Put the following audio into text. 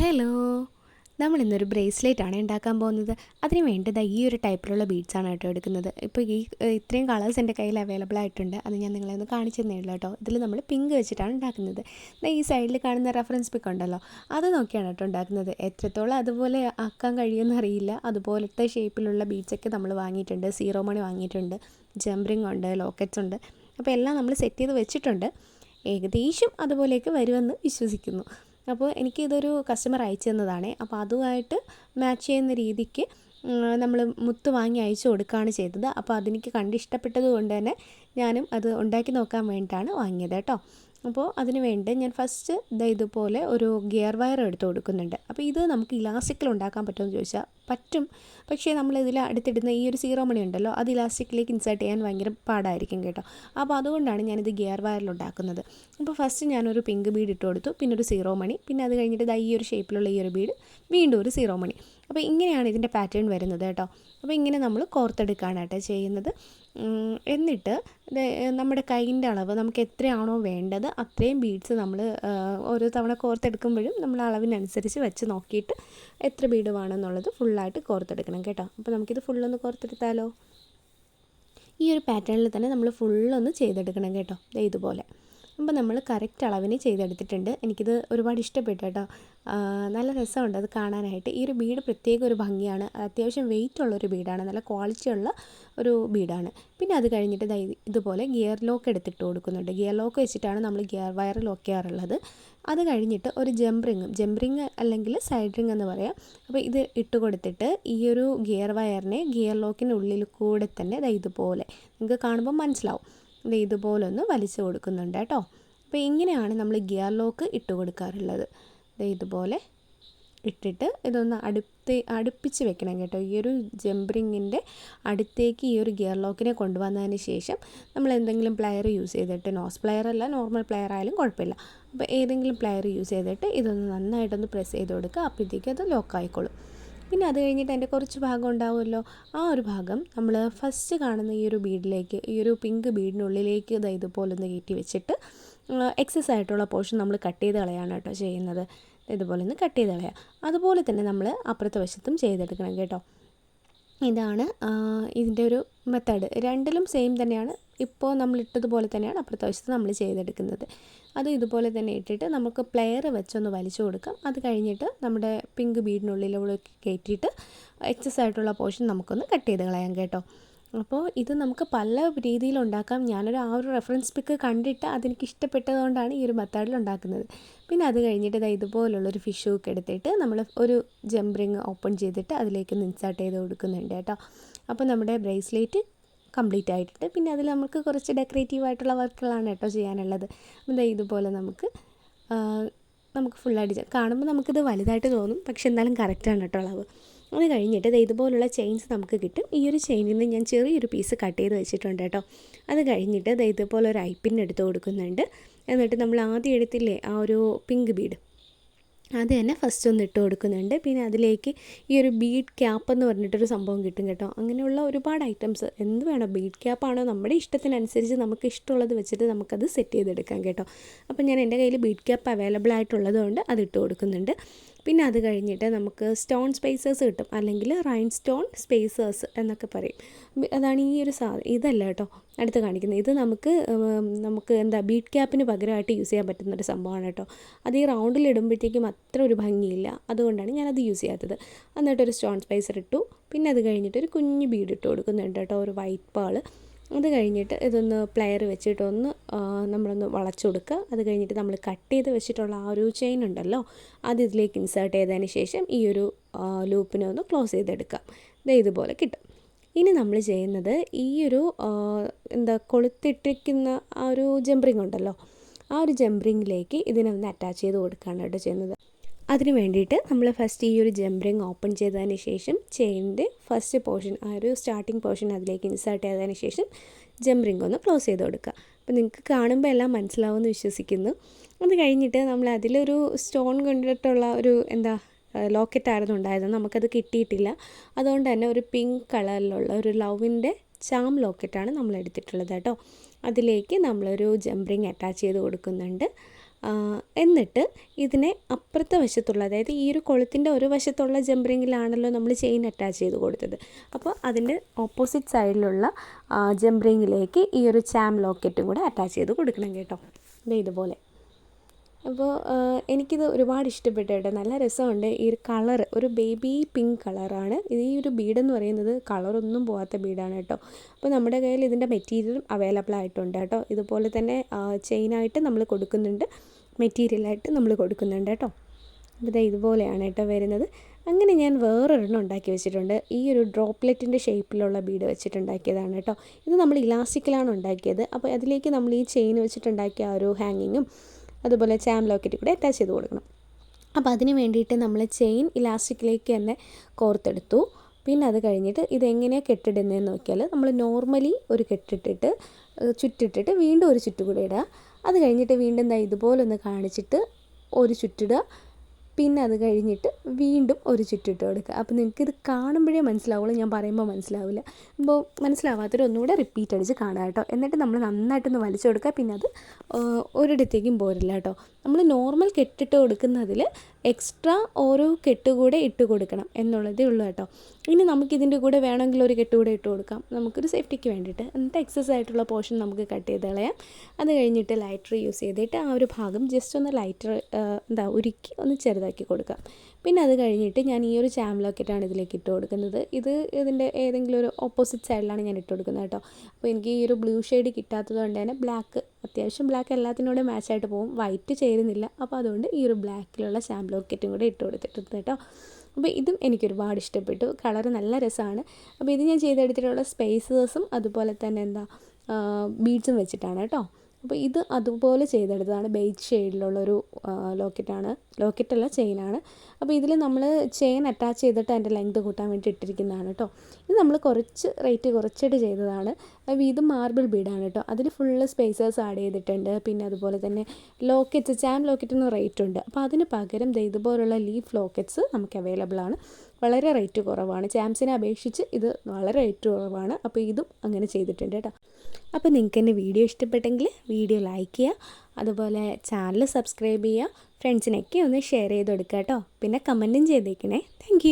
Hello നമ്മൾ ഇന്നൊരു bracelet ആണ് ഉണ്ടാക്കാൻ പോകുന്നത്. അതിന് വേണ്ടത് ഈ ഒരു ടൈപ്പിലുള്ള ബീഡ്സ് ആണ് കേട്ടോ എടുക്കുന്നത്. ഇപ്പോൾ ഈ ഇത്രയും കളേഴ്സ് എന്റെ കയ്യിൽ അവൈലബിൾ ആയിട്ടുണ്ട്. അത് ഞാൻ നിങ്ങളെ ഒന്ന് കാണിച്ചു തന്നേ ഉള്ളൂ കേട്ടോ. ഇതിൽ നമ്മൾ പിങ്ക് വെച്ചിട്ടാണ് ഉണ്ടാക്കുന്നത്. ഈ സൈഡിൽ കാണുന്ന റെഫറൻസ് പിക്ക് ഉണ്ടല്ലോ. അത് നോക്കിയാണ് കേട്ടോ ഉണ്ടാക്കുന്നത്. എത്രത്തോളം അതുപോലെ ആക്കാൻ കഴിയുമെന്ന് അറിയില്ല. അതുപോലത്തെ ഷേപ്പിലുള്ള ബീഡ്സൊക്കെ നമ്മൾ വാങ്ങിയിട്ടുണ്ട്. സീറോ മണി വാങ്ങിയിട്ടുണ്ട്. ജംറിങ് ഉണ്ട് ലോക്കറ്റ്സ് ഉണ്ട്. അപ്പോൾ എല്ലാം നമ്മൾ സെറ്റ് ചെയ്ത് വെച്ചിട്ടുണ്ട്. ഏകദേശം അതുപോലെയൊക്കെ വരുമെന്ന് വിശ്വസിക്കുന്നു. അപ്പോൾ എനിക്ക് ഇതൊരു കസ്റ്റമർ അയച്ചു തന്നതാണ്. അപ്പോൾ അതുമായിട്ട് മാച്ച് ചെയ്യുന്ന രീതിക്ക് നമ്മൾ മുത്ത് വാങ്ങി അയച്ചു കൊടുക്കുകയാണ് ചെയ്തത്. അപ്പോൾ അതെനിക്ക് കണ്ട് ഇഷ്ടപ്പെട്ടത് കൊണ്ട് തന്നെ ഞാനും അത് ഉണ്ടാക്കി നോക്കാൻ വേണ്ടിയിട്ടാണ് വാങ്ങിയത് കേട്ടോ. അപ്പോൾ അതിന് വേണ്ടി ഞാൻ ഫസ്റ്റ് ഇതേ ഇതുപോലെ ഒരു ഗിയർ വയർ എടുത്ത് കൊടുക്കുന്നുണ്ട്. അപ്പോൾ ഇത് നമുക്ക് ഇലാസ്റ്റിക്കിൽ ഉണ്ടാക്കാൻ പറ്റുമെന്ന് ചോദിച്ചാൽ പറ്റും. പക്ഷേ നമ്മൾ ഇതിൽ അടുത്തിടുന്ന ഈ ഒരു സീറോ മണി ഉണ്ടല്ലോ അത് ഇലാസ്റ്റിക്കിലേക്ക് ഇൻസേർട്ട് ചെയ്യാൻ ഭയങ്കര പാടായിരിക്കും കേട്ടോ. അപ്പോൾ അതുകൊണ്ടാണ് ഞാനിത് ഗിയർ വയറിൽ ഉണ്ടാക്കുന്നത്. അപ്പോൾ ഫസ്റ്റ് ഞാനൊരു പിങ്ക് ബീഡ് ഇട്ട് കൊടുത്തു പിന്നെ ഒരു സീറോ മണി പിന്നെ അത് കഴിഞ്ഞിട്ട് ഇതാ ഈ ഒരു ഷേപ്പിലുള്ള ഈ ഒരു ബീഡ് വീണ്ടും ഒരു സീറോ മണി അപ്പോൾ ഇങ്ങനെയാണ് ഇതിന്റെ പാറ്റേൺ വരുന്നത് കേട്ടോ. അപ്പോൾ ഇങ്ങനെ നമ്മൾ കോർത്തെടുക്കുകയാണ് കേട്ടോ ചെയ്യുന്നത്. എന്നിട്ട് നമ്മുടെ കൈയിന്റെ അളവ് നമുക്ക് എത്രയാണോ വേണ്ടത് അത്രയും ബീഡ്സ് നമ്മൾ ഓരോ തവണ കോർത്തെടുക്കുമ്പോഴും നമ്മൾ അളവിനനുസരിച്ച് വെച്ച് നോക്കിയിട്ട് എത്ര ബീഡ് വേണമെന്നുള്ളത് ഫുള്ളായിട്ട് കോർത്തെടുക്കണം കേട്ടോ. അപ്പോൾ നമുക്കിത് ഫുള്ളൊന്ന് കോർത്തെടുത്താലോ? ഈ ഒരു പാറ്റേണിൽ തന്നെ നമ്മൾ ഫുള്ളൊന്ന് ചെയ്തെടുക്കണം കേട്ടോ. ഇതുപോലെ. അപ്പോൾ നമ്മൾ കറക്റ്റ് അളവിന് ചെയ്തെടുത്തിട്ടുണ്ട്. എനിക്കിത് ഒരുപാട് ഇഷ്ടപ്പെട്ടു കേട്ടോ. നല്ല രസമുണ്ട് അത് കാണാനായിട്ട്. ഈ ഒരു ബീഡ് പ്രത്യേക ഒരു ഭംഗിയാണ്. അത്യാവശ്യം വെയിറ്റ് ഉള്ള ഒരു ബീഡാണ് നല്ല ക്വാളിറ്റി ഉള്ള ഒരു ബീഡാണ് പിന്നെ അത് കഴിഞ്ഞിട്ട് ഇതുപോലെ ഗിയർ ലോക്ക് എടുത്തിട്ട് കൊടുക്കുന്നുണ്ട്. ഗിയർ ലോക്ക് വെച്ചിട്ടാണ് നമ്മൾ ഗിയർ വയർ ലോക്ക് ചെയ്യാറുള്ളത്. അത് കഴിഞ്ഞിട്ട് ഒരു ജംപ്രിങ് ജംപ്രിങ് അല്ലെങ്കിൽ സൈഡ് റിങ് എന്ന് പറയാം. അപ്പോൾ ഇത് ഇട്ട് കൊടുത്തിട്ട് ഈ ഒരു ഗിയർ വയറിനെ ഗിയർ ലോക്കിന്റെ ഉള്ളിൽ കൂടെ തന്നെ ഇതുപോലെ. നിങ്ങൾക്ക് കാണുമ്പോൾ മനസ്സിലാവും. ദേ ഇതുപോലെ ഒന്ന് വലിച്ചു കൊടുക്കുന്നുണ്ട് കേട്ടോ. അപ്പോൾ ഇങ്ങനെയാണ് നമ്മൾ ഗിയർ ലോക്ക് ഇട്ട് കൊടുക്കാറുള്ളത്. ഇതുപോലെ ഇട്ടിട്ട് ഇതൊന്ന് അടുത്ത് അടുപ്പിച്ച് വെക്കണം കേട്ടോ. ഈ ഒരു ജംബ്രിങ്ങിന്റെ അടുത്തേക്ക് ഈ ഒരു ഗിയർ ലോക്കിനെ കൊണ്ടുവന്നതിന് ശേഷം നമ്മൾ എന്തെങ്കിലും പ്ലെയർ യൂസ് ചെയ്തിട്ട് നോസ് പ്ലെയർ അല്ല നോർമൽ പ്ലെയർ ആയാലും കുഴപ്പമില്ല. അപ്പോൾ ഏതെങ്കിലും പ്ലെയർ യൂസ് ചെയ്തിട്ട് ഇതൊന്ന് നന്നായിട്ടൊന്ന് പ്രസ് ചെയ്ത് കൊടുക്കുക. അപ്പോഴത്തേക്കും അത് ലോക്ക് ആയിക്കോളും. പിന്നെ അത് കഴിഞ്ഞിട്ട് അതിന്റെ കുറച്ച് ഭാഗം ഉണ്ടാവുമല്ലോ. ആ ഒരു ഭാഗം നമ്മൾ ഫസ്റ്റ് കാണുന്ന ഈ ഒരു ബീഡിലേക്ക് ഈ ഒരു പിങ്ക് ബീഡിനുള്ളിലേക്ക് ഇതാ ഇതുപോലെ ഒന്ന് കയറ്റി വെച്ചിട്ട് എക്സസ് ആയിട്ടുള്ള പോർഷൻ നമ്മൾ കട്ട് ചെയ്ത് കളയാണ് കേട്ടോ ചെയ്യുന്നത്. ഇതുപോലെ ഒന്ന് കട്ട് ചെയ്ത് കളയാം. അതുപോലെ തന്നെ നമ്മൾ അപ്പുറത്തെ വശത്തും ചെയ്തെടുക്കണം കേട്ടോ. ഇതാണ് ഇതിന്റെ ഒരു മെത്തേഡ് രണ്ടിലും സെയിം തന്നെയാണ്. ഇപ്പോൾ നമ്മൾ ഇട്ടതുപോലെ തന്നെയാണ് അപ്പുറത്തെ വശത്ത് നമ്മൾ ചെയ്തെടുക്കുന്നത്. അത് ഇതുപോലെ തന്നെ ഇട്ടിട്ട് നമുക്ക് പ്ലെയർ വെച്ചൊന്ന് വലിച്ചു കൊടുക്കാം. അത് കഴിഞ്ഞിട്ട് നമ്മുടെ പിങ്ക് ബീഡിനുള്ളിലൂടെ കയറ്റിയിട്ട് എക്സസ് ആയിട്ടുള്ള പോർഷൻ നമുക്കൊന്ന് കട്ട് ചെയ്ത് കളയാം കേട്ടോ. അപ്പോൾ ഇത് നമുക്ക് പല രീതിയിൽ ഉണ്ടാക്കാം ഞാനൊരു ആ ഒരു റെഫറൻസ് പിക്ക് കണ്ടിട്ട് അതെനിക്ക് ഇഷ്ടപ്പെട്ടതുകൊണ്ടാണ് ഈ ഒരു മെത്തേഡിൽ ഉണ്ടാക്കുന്നത്. പിന്നെ അത് കഴിഞ്ഞിട്ട് ഇതാ ഇതുപോലുള്ളൊരു ഫിഷ് ഹുക്ക് എടുത്തിട്ട് നമ്മൾ ഒരു ജംപറിങ് ഓപ്പൺ ചെയ്തിട്ട് അതിലേക്ക് ഇൻസേർട്ട് ചെയ്ത് കൊടുക്കുന്നുണ്ട് കേട്ടോ. അപ്പോൾ നമ്മുടെ ബ്രേസ്ലെറ്റ് കംപ്ലീറ്റ് ആയിട്ടുണ്ട്. പിന്നെ അതിൽ നമുക്ക് കുറച്ച് ഡെക്കറേറ്റീവ് ആയിട്ടുള്ള വർക്കുകളാണ് കേട്ടോ ചെയ്യാനുള്ളത്. ഇതാ ഇതുപോലെ നമുക്ക് നമുക്ക് ഫുള്ളായിട്ട് കാണുമ്പോൾ നമുക്കിത് വലുതായിട്ട് തോന്നും. പക്ഷെ എന്നാലും കറക്റ്റാണ് കേട്ടോ അളവ്. അത് കഴിഞ്ഞിട്ട് ഇതുപോലുള്ള ചെയിൻസ് നമുക്ക് കിട്ടും. ഈ ഒരു ചെയിനിൽ നിന്ന് ഞാൻ ചെറിയൊരു പീസ് കട്ട് ചെയ്ത് വെച്ചിട്ടുണ്ട് കേട്ടോ. അത് കഴിഞ്ഞിട്ട് ഇതുപോലെ ഒരു ഐപ്പിൻ എടുത്ത് കൊടുക്കുന്നുണ്ട്. എന്നിട്ട് നമ്മൾ ആദ്യം എടുത്തില്ലേ ആ ഒരു പിങ്ക് ബീഡ് അത് തന്നെ ഫസ്റ്റ് ഒന്ന് ഇട്ട് കൊടുക്കുന്നുണ്ട്. പിന്നെ അതിലേക്ക് ഈ ഒരു ബീഡ് ക്യാപ്പ് എന്ന് പറഞ്ഞിട്ടൊരു സംഭവം കിട്ടും കേട്ടോ. അങ്ങനെയുള്ള ഒരുപാട് ഐറ്റംസ് എന്ത് വേണം? ബീഡ് ക്യാപ്പാണോ നമ്മുടെ ഇഷ്ടത്തിനനുസരിച്ച് നമുക്ക് ഇഷ്ടമുള്ളത് വെച്ചിട്ട് നമുക്കത് സെറ്റ് ചെയ്തെടുക്കാം കേട്ടോ. അപ്പോൾ ഞാൻ എന്റെ കയ്യിൽ ബീഡ് ക്യാപ്പ് അവൈലബിൾ ആയിട്ടുള്ളതുകൊണ്ട് അത് ഇട്ട് കൊടുക്കുന്നുണ്ട്. പിന്നെ അത് കഴിഞ്ഞിട്ട് നമുക്ക് സ്റ്റോൺ സ്പേസേഴ്സ് കിട്ടും. അല്ലെങ്കിൽ റൈൻ സ്റ്റോൺ സ്പേസേഴ്സ് എന്നൊക്കെ പറയും. അതാണ് ഈ ഒരു സാധനം. ഇതല്ല കേട്ടോ അടുത്ത് കാണിക്കുന്നത്. ഇത് നമുക്ക് നമുക്ക് എന്താ ബീറ്റ് ക്യാപ്പിന് പകരമായിട്ട് യൂസ് ചെയ്യാൻ പറ്റുന്ന ഒരു സംഭവമാണ് കേട്ടോ. അത് ഈ റൗണ്ടിൽ ഇടുമ്പോഴത്തേക്കും അത്ര ഒരു ഭംഗിയില്ല. അതുകൊണ്ടാണ് ഞാനത് യൂസ് ചെയ്യാത്തത്. എന്നിട്ടൊരു സ്റ്റോൺ സ്പൈസർ ഇട്ടു. പിന്നെ അത് കഴിഞ്ഞിട്ട് ഒരു കുഞ്ഞു ബീഡ് ഇട്ട് കൊടുക്കുന്നുണ്ട് കേട്ടോ. ഒരു വൈറ്റ് പാൾ അത് കഴിഞ്ഞിട്ട് ഇതൊന്ന് പ്ലെയർ വെച്ചിട്ടൊന്ന് നമ്മളൊന്ന് വളച്ചു കൊടുക്കുക. അത് കഴിഞ്ഞിട്ട് നമ്മൾ കട്ട് ചെയ്ത് വെച്ചിട്ടുള്ള ആ ഒരു ചെയിൻ ഉണ്ടല്ലോ അത് ഇതിലേക്ക് ഇൻസേർട്ട് ചെയ്തതിന് ശേഷം ഈ ഒരു ലൂപ്പിനെ ഒന്ന് ക്ലോസ് ചെയ്തെടുക്കാം ദേ ഇതുപോലെ കിട്ടും. ഇനി നമ്മൾ ചെയ്യുന്നത് ഈ ഒരു എന്താ കൊളുത്തിട്ടിരിക്കുന്ന ആ ഒരു ജംപറിങ് ഉണ്ടല്ലോ ആ ഒരു ജംപറിങ്ങിലേക്ക് ഇതിനെ ഒന്ന് അറ്റാച്ച് ചെയ്ത് കൊടുക്കുകയാണ് കേട്ടോ ചെയ്യുന്നത്. അതിന് വേണ്ടിയിട്ട് നമ്മൾ ഫസ്റ്റ് ഈ ഒരു ജംപറിങ് ഓപ്പൺ ചെയ്തതിന് ശേഷം ചെയിനിന്റെ ഫസ്റ്റ് പോർഷൻ ആ ഒരു സ്റ്റാർട്ടിങ് പോർഷൻ അതിലേക്ക് ഇൻസേർട്ട് ചെയ്തതിന് ശേഷം ജംപറിങ് ഒന്ന് ക്ലോസ് ചെയ്ത് കൊടുക്കുക. അപ്പോൾ നിങ്ങൾക്ക് കാണുമ്പോൾ എല്ലാം മനസ്സിലാവുമെന്ന് വിശ്വസിക്കുന്നു. അത് കഴിഞ്ഞിട്ട് നമ്മൾ അതിലൊരു സ്റ്റോൺ കൊണ്ടിട്ടുള്ള ഒരു എന്താ ലോക്കറ്റ് ആയിരുന്നു ഉണ്ടായത് നമുക്കത് കിട്ടിയിട്ടില്ല. അതുകൊണ്ട് തന്നെ ഒരു പിങ്ക് കളറിലുള്ള ഒരു ലവിന്റെ ചാം ലോക്കറ്റാണ് നമ്മൾ എടുത്തിട്ടുള്ളത് കേട്ടോ. അതിലേക്ക് നമ്മളൊരു ജംപറിങ് അറ്റാച്ച് ചെയ്ത് കൊടുക്കുന്നുണ്ട്. എന്നിട്ട് ഇതിനെ അപ്പുറത്തെ വശത്തുള്ള അതായത് ഈ ഒരു കൊളുത്തിന്റെ ഒരു വശത്തുള്ള ജംപറിങ്ങിലാണല്ലോ നമ്മൾ ചെയിൻ അറ്റാച്ച് ചെയ്ത് കൊടുത്തത്. അപ്പോൾ അതിന്റെ ഓപ്പോസിറ്റ് സൈഡിലുള്ള ജംപറിങ്ങിലേക്ക് ഈ ഒരു ചാം ലോക്കറ്റും കൂടെ അറ്റാച്ച് ചെയ്ത് കൊടുക്കണം കേട്ടോ. ഇതുപോലെ. അപ്പോൾ എനിക്കിത് ഒരുപാട് ഇഷ്ടപ്പെട്ടു കേട്ടോ. നല്ല രസമുണ്ട്. ഈ ഒരു കളർ ഒരു ബേബി പിങ്ക് കളറാണ്. ഈ ഒരു ബീഡെന്ന് പറയുന്നത് കളറൊന്നും പോകാത്ത ബീഡാണ് കേട്ടോ. അപ്പോൾ നമ്മുടെ കയ്യിൽ ഇതിന്റെ മെറ്റീരിയലും അവൈലബിൾ ആയിട്ടുണ്ട് കേട്ടോ. ഇതുപോലെ തന്നെ ചെയിനായിട്ട് നമ്മൾ കൊടുക്കുന്നുണ്ട്. മെറ്റീരിയലായിട്ട് നമ്മൾ കൊടുക്കുന്നുണ്ട് കേട്ടോ. അപ്പോൾ ഇതുപോലെയാണ് കേട്ടോ വരുന്നത്. അങ്ങനെ ഞാൻ വേറൊരെണ്ണം ഉണ്ടാക്കി വെച്ചിട്ടുണ്ട്. ഈ ഒരു ഡ്രോപ്ലെറ്റിന്റെ ഷേപ്പിലുള്ള ബീഡ് വെച്ചിട്ടുണ്ടാക്കിയതാണ് കേട്ടോ. ഇത് നമ്മൾ ഇലാസ്റ്റിക്കിലാണ് ഉണ്ടാക്കിയത്. അപ്പോൾ അതിലേക്ക് നമ്മൾ ഈ ചെയിൻ വെച്ചിട്ടുണ്ടാക്കിയ ആ ഒരു ഹാങ്ങിങ്ങും അതുപോലെ ചാം ലോക്കറ്റ് കൂടെ അറ്റാച്ച് ചെയ്ത് കൊടുക്കണം. അപ്പോൾ അതിന് വേണ്ടിയിട്ട് നമ്മൾ ചെയിൻ ഇലാസ്റ്റിക്കിലേക്ക് തന്നെ കോർത്തെടുത്തു. പിന്നെ അത് കഴിഞ്ഞിട്ട് ഇതെങ്ങനെയാണ് കെട്ടിടുന്നതെന്ന് നോക്കിയാൽ നമ്മൾ നോർമലി ഒരു കെട്ടിട്ടിട്ട് ചുറ്റിട്ടിട്ട് വീണ്ടും ഒരു ചുറ്റുകൂടെ ഇടുക. അത് കഴിഞ്ഞിട്ട് വീണ്ടും ഇതുപോലെ ഒന്ന് കാണിച്ചിട്ട് ഒരു ചുറ്റിടുക. പിന്നെ അത് കഴിഞ്ഞിട്ട് വീണ്ടും ഒരു ചുറ്റിട്ട് കൊടുക്കുക. അപ്പോൾ നിങ്ങൾക്ക് ഇത് കാണുമ്പോഴേ മനസ്സിലാവുള്ളൂ. ഞാൻ പറയുമ്പോൾ മനസ്സിലാവില്ല. അപ്പോൾ മനസ്സിലാവാത്തൊരു ഒന്നുകൂടെ റിപ്പീറ്റ് അടിച്ച് കാണുക കേട്ടോ. എന്നിട്ട് നമ്മൾ നന്നായിട്ടൊന്ന് വലിച്ചു കൊടുക്കുക. പിന്നെ അത് ഒരിടത്തേക്കും പോരില്ല കേട്ടോ. നമ്മൾ നോർമൽ കെട്ടിട്ട് കൊടുക്കുന്നതിൽ എക്സ്ട്രാ ഓരോ കെട്ട് കൂടെ ഇട്ട് കൊടുക്കണം എന്നുള്ളതേ ഉള്ളൂ കേട്ടോ. ഇനി നമുക്കിതിന്റെ കൂടെ വേണമെങ്കിൽ ഒരു കെട്ട് കൂടെ ഇട്ട് കൊടുക്കാം. നമുക്കൊരു സേഫ്റ്റിക്ക് വേണ്ടിയിട്ട്. എന്നിട്ട് എക്സസ് ആയിട്ടുള്ള പോർഷൻ നമുക്ക് കട്ട് ചെയ്ത് കളയാം. അത് കഴിഞ്ഞിട്ട് ലൈറ്റർ യൂസ് ചെയ്തിട്ട് ആ ഒരു ഭാഗം ജസ്റ്റ് ഒന്ന് ലൈറ്റർ എന്താ ഉരുക്കി ഒന്ന് ചെറുതാക്കി കൊടുക്കാം. പിന്നെ അത് കഴിഞ്ഞിട്ട് ഞാൻ ഈ ഒരു ചാം ലോക്കറ്റാണ് ഇതിലേക്ക് ഇട്ട് കൊടുക്കുന്നത്. ഇത് ഇതിന്റെ ഏതെങ്കിലും ഒരു ഓപ്പോസിറ്റ് സൈഡിലാണ് ഞാൻ ഇട്ട് കൊടുക്കുന്നത് കേട്ടോ. അപ്പോൾ എനിക്ക് ഈ ഒരു ബ്ലൂ ഷെയ്ഡ് കിട്ടാത്തത് കൊണ്ട് തന്നെ ബ്ലാക്ക് അത്യാവശ്യം ബ്ലാക്ക് എല്ലാത്തിനോടും മാച്ചായിട്ട് പോകും വൈറ്റ് ചേരുന്നില്ല. അപ്പോൾ അതുകൊണ്ട് ഈ ഒരു ബ്ലാക്കിലുള്ള സാമ്പിൾ ലോക്കറ്റും കൂടെ ഇട്ട് കൊടുത്തിട്ടുണ്ട് കേട്ടോ. അപ്പോൾ ഇതും എനിക്ക് ഒരുപാട് ഇഷ്ടപ്പെട്ടു. കളർ നല്ല രസമാണ്. അപ്പോൾ ഇത് ഞാൻ ചെയ്തെടുത്തിട്ടുള്ള സ്പേസേഴ്സും അതുപോലെ തന്നെ എന്താ ബീഡ്സും വെച്ചിട്ടാണ് കേട്ടോ. അപ്പോൾ ഇത് അതുപോലെ ചെയ്തെടുത്തതാണ് ബെയ്റ്റ് ഷെയ്ഡിലുള്ളൊരു ലോക്കറ്റാണ്. ലോക്കറ്റല്ല ചെയിനാണ്. അപ്പോൾ ഇതിൽ നമ്മൾ ചെയിൻ അറ്റാച്ച് ചെയ്തിട്ട് അതിന്റെ ലെങ്ത് കൂട്ടാൻ വേണ്ടി ഇട്ടിരിക്കുന്നതാണ് കേട്ടോ. ഇത് നമ്മൾ കുറച്ച് റേറ്റ് കുറച്ചിട്ട് ചെയ്തതാണ്. ഇത് മാർബിൾ ബീഡാണ് കേട്ടോ. അതിൽ ഫുള്ള് സ്പേസേഴ്സ് ആഡ് ചെയ്തിട്ടുണ്ട്. പിന്നെ അതുപോലെ തന്നെ ലോക്കറ്റ്സ് ചാം ലോക്കറ്റിന് റേറ്റ് ഉണ്ട് അപ്പോൾ അതിന് പകരം ഇതുപോലുള്ള ലീഫ് ലോക്കറ്റ്സ് നമുക്ക് അവൈലബിൾ ആണ് വളരെ റേറ്റ് കുറവാണ്. ചാംസിനെ അപേക്ഷിച്ച് ഇത് വളരെ റേറ്റ് കുറവാണ്. അപ്പോൾ ഇതും അങ്ങനെ ചെയ്തിട്ടുണ്ട് കേട്ടോ. അപ്പോൾ നിങ്ങൾക്ക് എന്റെ വീഡിയോ ഇഷ്ടപ്പെട്ടെങ്കിൽ വീഡിയോ ലൈക്ക് ചെയ്യുക. അതുപോലെ ചാനൽ സബ്സ്ക്രൈബ് ചെയ്യുക. ഫ്രണ്ട്സിനൊക്കെ ഒന്ന് ഷെയർ ചെയ്ത് കൊടുക്കുക കേട്ടോ. പിന്നെ കമന്റും ചെയ്തേക്കണേ. താങ്ക്